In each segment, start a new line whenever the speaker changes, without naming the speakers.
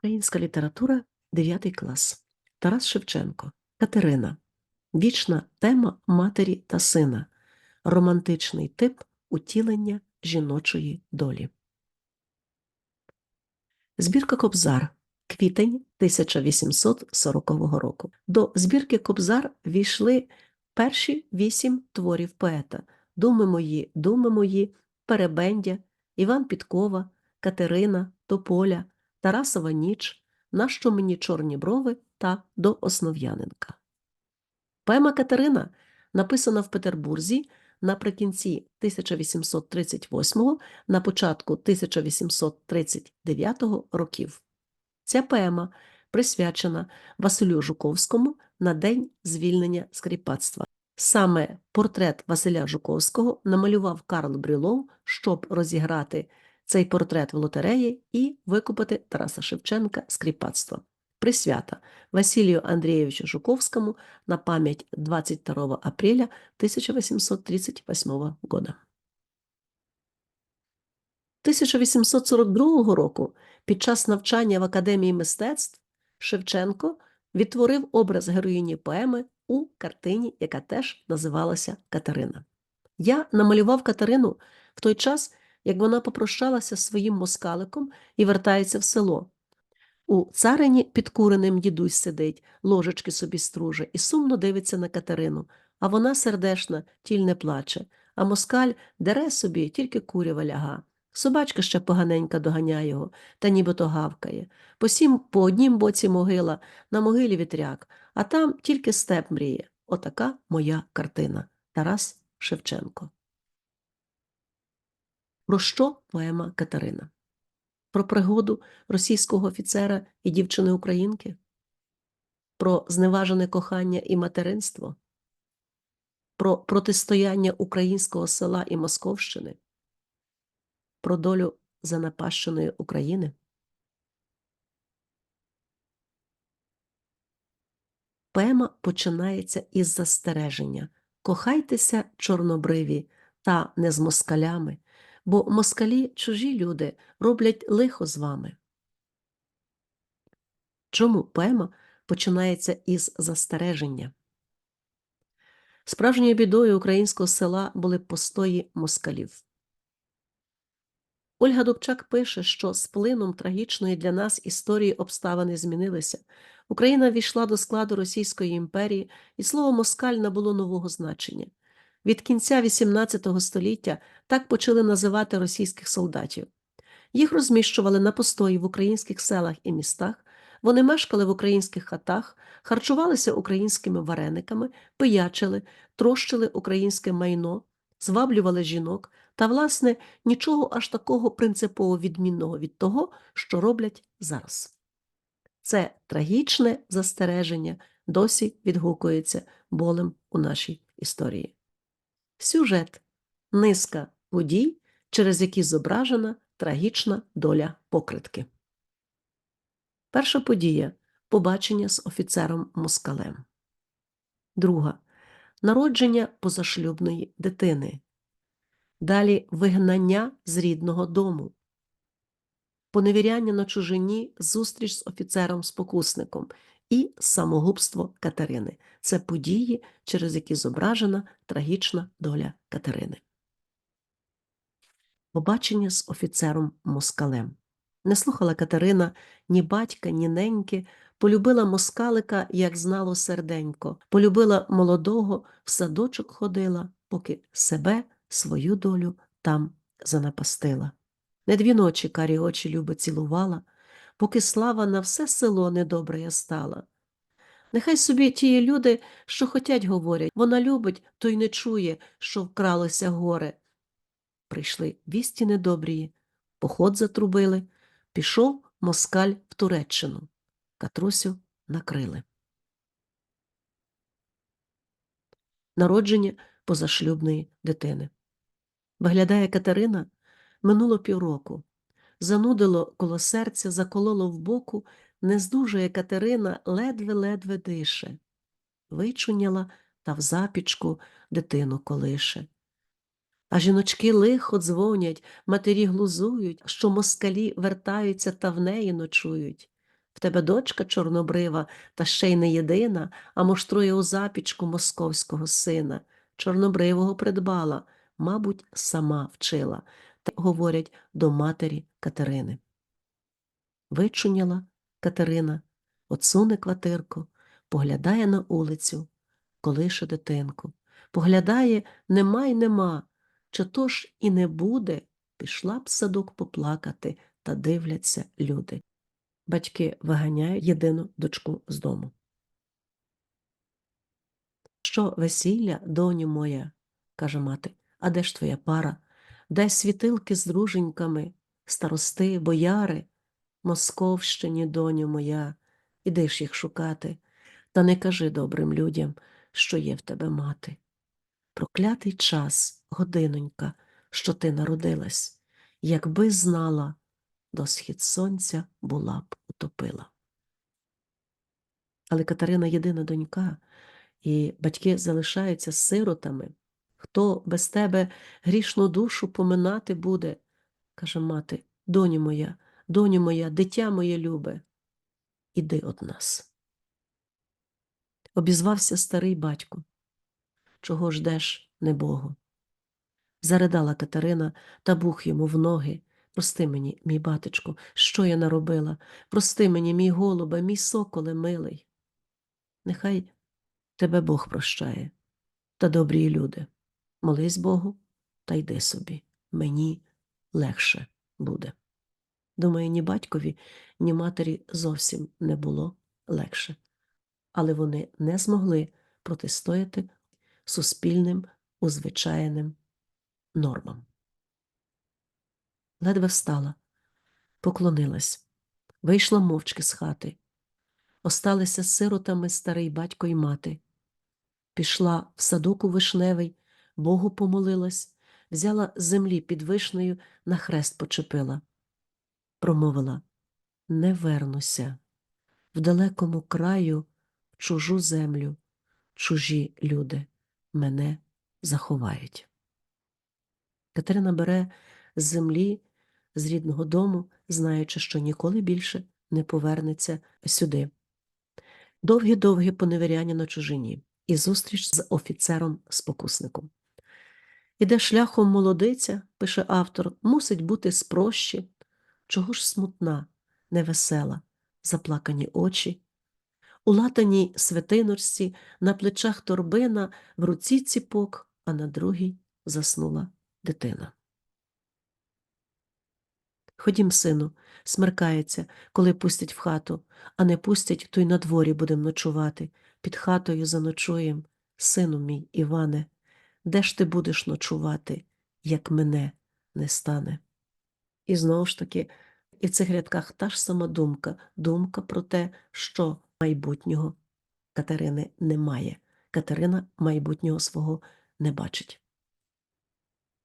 Українська література, 9 клас. Тарас Шевченко. Катерина. Вічна тема матері та сина. Романтичний тип утілення жіночої долі. Збірка Кобзар. Квітень 1840 року. До збірки Кобзар війшли перші вісім творів поета: Думи мої, думи мої, Перебендя, Іван Підкова, Катерина, Тополя, Тарасова ніч, Нащо мені чорні брови та до Основ'яненка. Поема Катерина написана в Петербурзі наприкінці 1838 на початку 1839 років. Ця поема присвячена Василю Жуковському на день звільнення з кріпацтва. Саме портрет Василя Жуковського намалював Карл Брюлов, щоб розіграти цей портрет в лотереї і викупити Тараса Шевченка з кріпацтва. Присвята Василію Андрійовичу Жуковському на память 22 апреля 1838 года. 1842 року під час навчання в Академії мистецтв Шевченко відтворив образ героїні поеми у картині, яка теж називалася Катерина. Я намалював Катерину в той час, як вона попрощалася з своїм москаликом і вертається в село. У царині підкуреним дідусь сидить, ложечки собі струже, і сумно дивиться на Катерину, а вона сердешна, тіль не плаче, а москаль дере собі, тільки курява ляга. Собачка ще поганенька доганяє його, та нібито гавкає. Посім по однім боці могила, на могилі вітряк, а там тільки степ мріє. Отака моя картина. Тарас Шевченко. Про що поема Катерина? Про пригоду російського офіцера і дівчини українки? Про зневажене кохання і материнство? Про протистояння українського села і Московщини? Про долю занапащеної України? Поема починається із застереження Кохайтеся, чорнобриві, та не з москалями, бо москалі чужі люди роблять лихо з вами. Чому поема починається із застереження? Справжньою бідою українського села були постої москалів. Ольга Дубчак пише, що з плином трагічної для нас історії обставини змінилися. Україна війшла до складу Російської імперії, і слово москаль набуло нового значення. Від кінця XVIII століття так почали називати російських солдатів. Їх розміщували на постої в українських селах і містах, вони мешкали в українських хатах, харчувалися українськими варениками, пиячили, трощили українське майно, зваблювали жінок та, власне, нічого аж такого принципово відмінного від того, що роблять зараз. Це трагічне застереження досі відгукується болем у нашій історії. Сюжет низка подій, через які зображена трагічна доля покритки. Перша подія побачення з офіцером Москалем. Друга народження позашлюбної дитини. Далі вигнання з рідного дому. Поневіряння на чужині, зустріч з офіцером-спокусником і самогубство Катерини. Це події, через які зображена трагічна доля Катерини. Побачення з офіцером Москалем. Не слухала Катерина ні батька, ні неньки, полюбила москалика, як знало серденько, полюбила молодого, в садочок ходила, поки себе, свою долю там занапастила. Не дві ночі карі очі люби цілувала, поки слава на все село недобре я стала. Нехай собі тії люди, що хотять говорять, вона любить, то й не чує, що вкралося горе. Прийшли вісті недобрії, поход затрубили, пішов москаль в Туреччину. Катрусю накрили. Народження позашлюбної дитини. Виглядає Катерина, минуло півроку. Занудило коло серця, закололо в боку, не здужує Катерина, ледве-ледве дише. Вичуняла та в запічку дитину колише. А жіночки лихо дзвонять, матері глузують, що москалі вертаються та в неї ночують. В тебе дочка чорнобрива, та ще й не єдина, а муштрує у запічку московського сина. Чорнобривого придбала, мабуть, сама вчила, та говорять до матері Катерини. Вичуняла Катерина, отсуне квартирку, поглядає на улицю, колише дитинку. Поглядає, нема й нема, чи то ж і не буде, пішла б садок поплакати, та дивляться люди. Батьки виганяють єдину дочку з дому. Що весілля, доню моя, каже мати, а де ж твоя пара? Де світилки з друженьками, старости, бояри? Московщині, доню моя, іди ж їх шукати, та не кажи добрим людям, що є в тебе мати. Проклятий час, годинонька, що ти народилась, якби знала, до схід сонця була б утопила. Але Катерина єдина донька, і батьки залишаються сиротами. Хто без тебе грішну душу поминати буде, каже мати, доню моя, доню моя, дитя моє любе, іди од нас. Обізвався старий батько. Чого ждеш, небогу? Заридала Катерина та бух йому в ноги. Прости мені, мій батечку, що я наробила? Прости мені, мій голубе, мій соколе милий. Нехай тебе Бог прощає, та добрі люди. Молись Богу та йди собі. Мені легше буде. Думаю, ні батькові, ні матері зовсім не було легше, але вони не змогли протистояти суспільним узвичайним нормам. Ледве встала, поклонилась, вийшла мовчки з хати. Осталися сиротами старий батько й мати. Пішла в садок у вишневий, Богу помолилась, взяла землі під вишнею, на хрест почепила. Промовила Не вернуся в далекому краю, в чужу землю, чужі люди мене заховають. Катерина бере з землі, з рідного дому, знаючи, що ніколи більше не повернеться сюди. Довгі-довгі поневіряння на чужині і зустріч з офіцером-спокусником. Іде шляхом молодиця, пише автор, мусить бути спрощі. Чого ж смутна, невесела, заплакані очі, у латаній святиночці, на плечах торбина, в руці ціпок, а на другій заснула дитина. Ходім, сину, смеркається, коли пустять в хату, а не пустять, то й на дворі будем ночувати. Під хатою заночуєм, сину мій Іване, де ж ти будеш ночувати, як мене не стане? І знову ж таки, і в цих рядках та ж сама думка, думка про те, що майбутнього Катерини немає. Катерина майбутнього свого не бачить.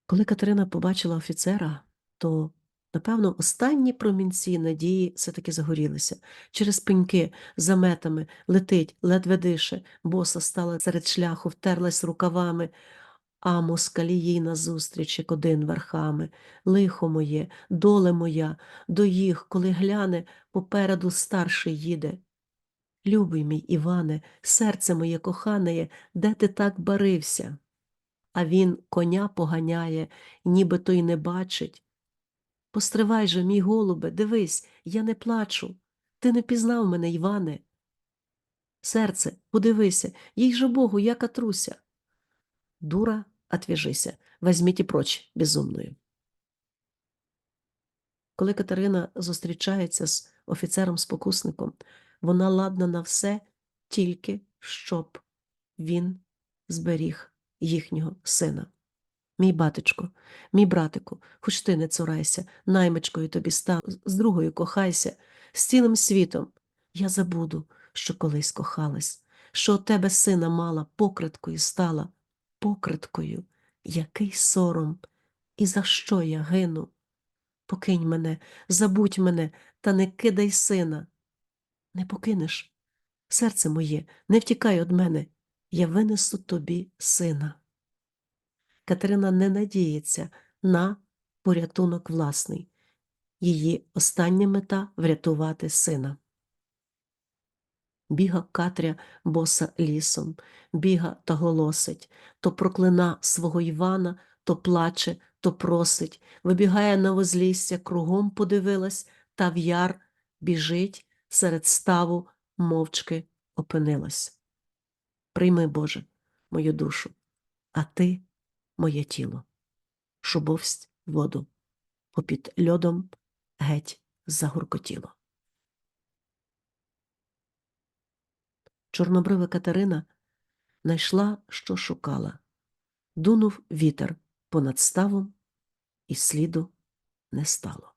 Коли Катерина побачила офіцера, то, напевно, останні промінці надії все-таки загорілися. Через пеньки, заметами, летить, ледве дише, боса стала серед шляху, втерлась рукавами, а москалі їй назустріч, як один верхами. Лихо моє, доле моя, до їх, коли гляне, попереду старший їде. Любий мій Іване, серце моє кохане, де ти так барився? А він коня поганяє, нібито й не бачить. Постривай же, мій голубе, дивись, я не плачу. Ти не пізнав мене, Іване. Серце, подивися, їй же Богу, я катруся. Дура, отвяжися, возьмите прочь безумною. Коли Катерина зустрічається з офіцером-спокусником, вона ладна на все, тільки щоб він зберіг їхнього сина. Мій батечко, мій братику, хоч ти не цурайся, наймичкою тобі став, з другою кохайся, з цілим світом. Я забуду, що колись кохалась, що у тебе сина мала, покриткою стала, покриткою, який сором, і за що я гину? Покинь мене, забудь мене, та не кидай сина. Не покинеш. Серце моє, не втікай од мене, я винесу тобі сина. Катерина не надіється на порятунок власний. Її остання мета врятувати сина. Біга Катря боса лісом, біга та голосить, то проклина свого Івана, то плаче, то просить, вибігає на возлісся, кругом подивилась, та в яр біжить, серед ставу мовчки опинилась. Прийми, Боже, мою душу, а ти моє тіло, шубовсть воду, попід льодом геть загуркотіло. Чорнобрива Катерина найшла, що шукала. Дунув вітер понад ставом, і сліду не стало.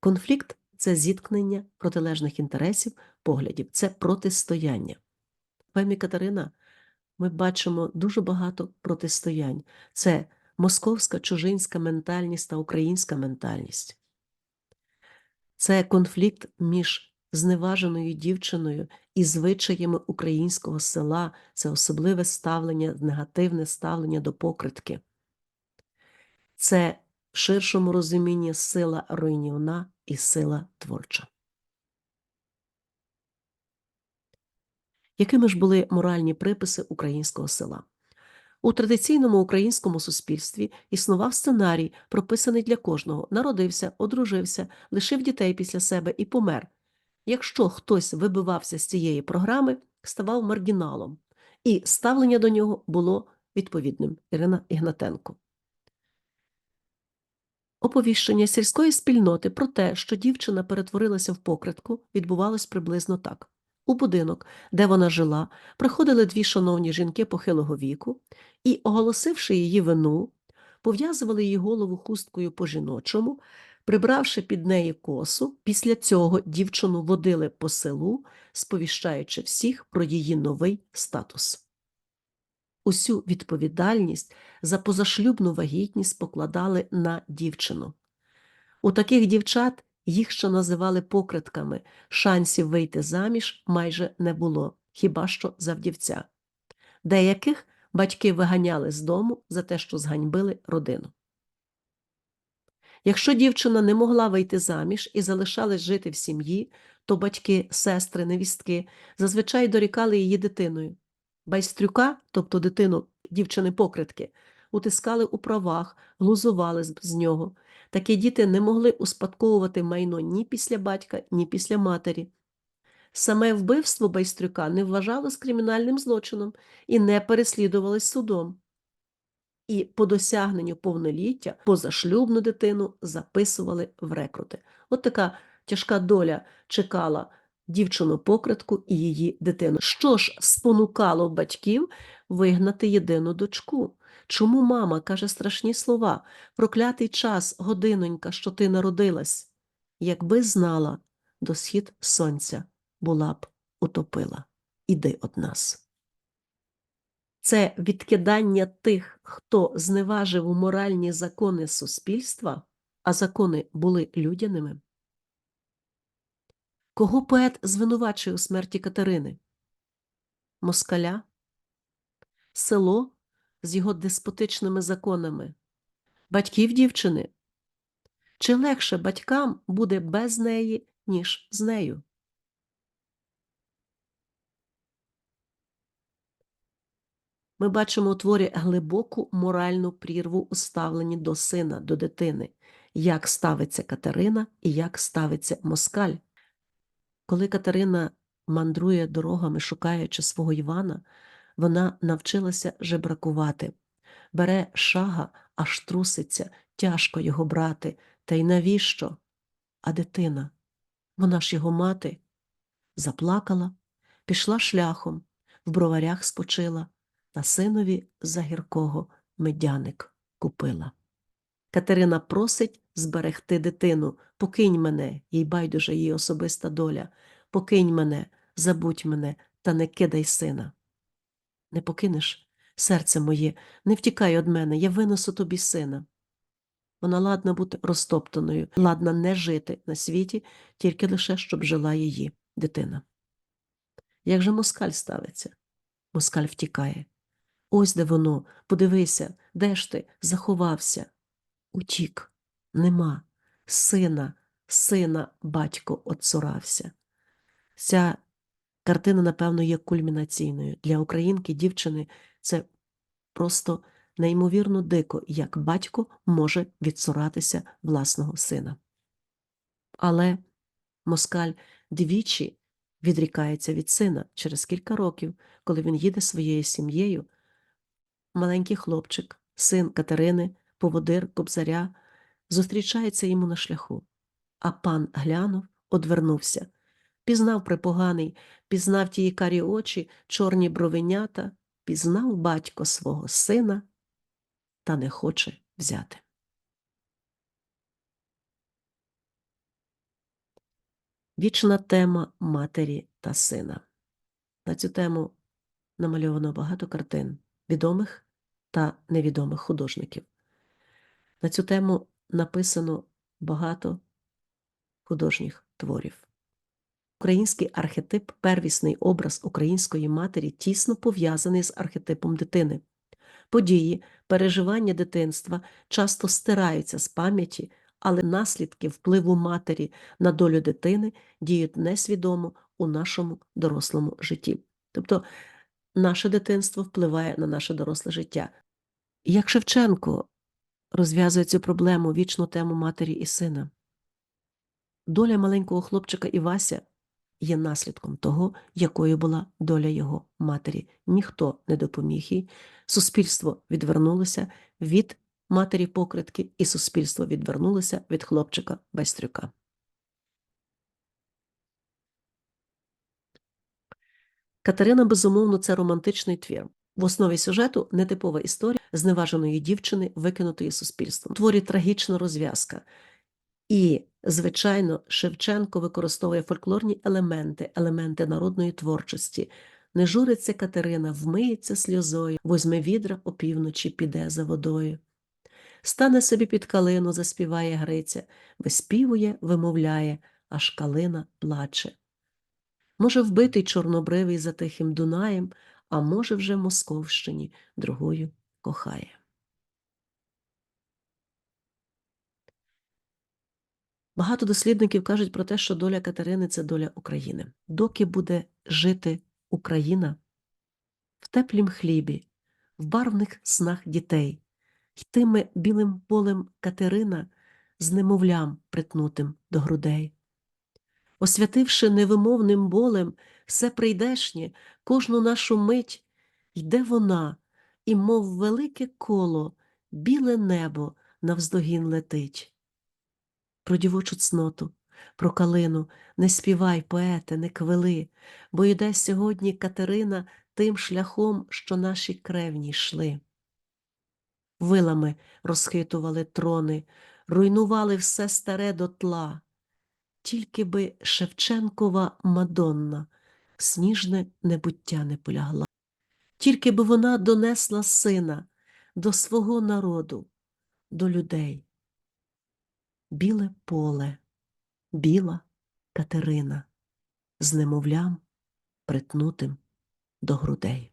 Конфлікт це зіткнення протилежних інтересів, поглядів, це протистояння. В Катерина ми бачимо дуже багато протистоянь. Це московська чужинська ментальність та українська ментальність. Це конфлікт між зневаженою дівчиною і звичаями українського села, це особливе ставлення, негативне ставлення до покритки. Це в ширшому розумінні сила руйнівна і сила творча. Якими ж були моральні приписи українського села? У традиційному українському суспільстві існував сценарій, прописаний для кожного: народився, одружився, лишив дітей після себе і помер. Якщо хтось вибивався з цієї програми, ставав маргіналом, і ставлення до нього було відповідним Ірина Ігнатенко. Оповіщення сільської спільноти про те, що дівчина перетворилася в покритку, відбувалось приблизно так. У будинок, де вона жила, приходили дві шановні жінки похилого віку і, оголосивши її вину, пов'язували її голову хусткою по жіночому, прибравши під неї косу, після цього дівчину водили по селу, сповіщаючи всіх про її новий статус. Усю відповідальність за позашлюбну вагітність покладали на дівчину. У таких дівчат їх ще називали покритками, шансів вийти заміж майже не було, хіба що за вдівця. Деяких батьки виганяли з дому за те, що зганьбили родину. Якщо дівчина не могла вийти заміж і залишалась жити в сім'ї, то батьки, сестри, невістки зазвичай дорікали її дитиною. Байстрюка, тобто дитину дівчини-покритки, утискали у правах, глузували з нього. Такі діти не могли успадковувати майно ні після батька, ні після матері. Саме вбивство байстрюка не вважалось кримінальним злочином і не переслідувалось судом. І по досягненню повноліття позашлюбну дитину записували в рекрути. От така тяжка доля чекала дівчину-покритку і її дитину. Що ж спонукало батьків вигнати єдину дочку? Чому мама каже страшні слова? Проклятий час, годинонька, що ти народилась. Якби знала, до схід сонця була б утопила. Іди од нас. Це відкидання тих, хто зневажив моральні закони суспільства, а закони були людяними. Кого поет звинувачує у смерті Катерини? Москаля? Село з його деспотичними законами? Батьків дівчини? Чи легше батькам буде без неї, ніж з нею? Ми бачимо у творі глибоку моральну прірву у ставленні до сина, до дитини, як ставиться Катерина і як ставиться москаль. Коли Катерина мандрує дорогами, шукаючи свого Івана, вона навчилася жебракувати. Бере шага, аж труситься, тяжко його брати. Та й навіщо? А дитина, вона ж його мати, заплакала, пішла шляхом, в броварях спочила, та синові за гіркого медяник купила. Катерина просить зберегти дитину, покинь мене, їй байдуже її особиста доля, покинь мене, забудь мене, та не кидай сина. Не покинеш, серце моє, не втікай од мене, я винесу тобі сина. Вона ладна бути розтоптаною, ладна не жити на світі, тільки лише щоб жила її дитина. Як же москаль ставиться? Москаль втікає. Ось де воно, подивися, де ж ти заховався. Утік, нема, сина, сина батько отцурався. Ця картина, напевно, є кульмінаційною. Для українки дівчини це просто неймовірно дико, як батько може відцуратися власного сина. Але москаль двічі відрікається від сина через кілька років, коли він їде своєю сім'єю. Маленький хлопчик, син Катерини, поводир Кобзаря, зустрічається йому на шляху. А пан глянув, одвернувся, пізнав припоганий, пізнав тії карі очі, чорні бровенята, пізнав батько свого сина та не хоче взяти. Вічна тема матері та сина. На цю тему намальовано багато картин відомих та невідомих художників. На цю тему написано багато художніх творів. Український архетип, первісний образ української матері, тісно пов'язаний з архетипом дитини. Події, переживання дитинства часто стираються з пам'яті, але наслідки впливу матері на долю дитини діють несвідомо у нашому дорослому житті. Тобто наше дитинство впливає на наше доросле життя. Як Шевченко розв'язує цю проблему вічну тему матері і сина. Доля маленького хлопчика Івася є наслідком того, якою була доля його матері. Ніхто не допоміг їй. Суспільство відвернулося від матері покритки, і суспільство відвернулося від хлопчика Байстрюка. Катерина, безумовно, це романтичний твір. В основі сюжету нетипова історія зневаженої дівчини, викинутої суспільством. Творі трагічна розв'язка. І, звичайно, Шевченко використовує фольклорні елементи, елементи народної творчості. Не журиться Катерина, вмиється сльозою, возьме відра опівночі, піде за водою. Стане собі під калину, заспіває Гриця, виспівує, вимовляє, аж калина плаче. Може, вбитий чорнобривий за тихим Дунаєм, а може, вже Московщині другою кохає. Багато дослідників кажуть про те, що доля Катерини це доля України. Доки буде жити Україна в теплім хлібі, в барвних снах дітей, йтиме білим полем Катерина з немовлям притнутим до грудей. Освятивши невимовним болем все прийдешнє, кожну нашу мить, йде вона, і, мов велике коло, біле небо навздогін летить про дівочу цноту, про калину, не співай, поете, не квили, бо йде сьогодні Катерина тим шляхом, що наші кревні йшли. Вилами розхитували трони, руйнували все старе дотла, тільки би Шевченкова Мадонна сніжне небуття не полягла, тільки би вона донесла сина до свого народу, до людей біле поле, біла Катерина з немовлям притнутим до грудей.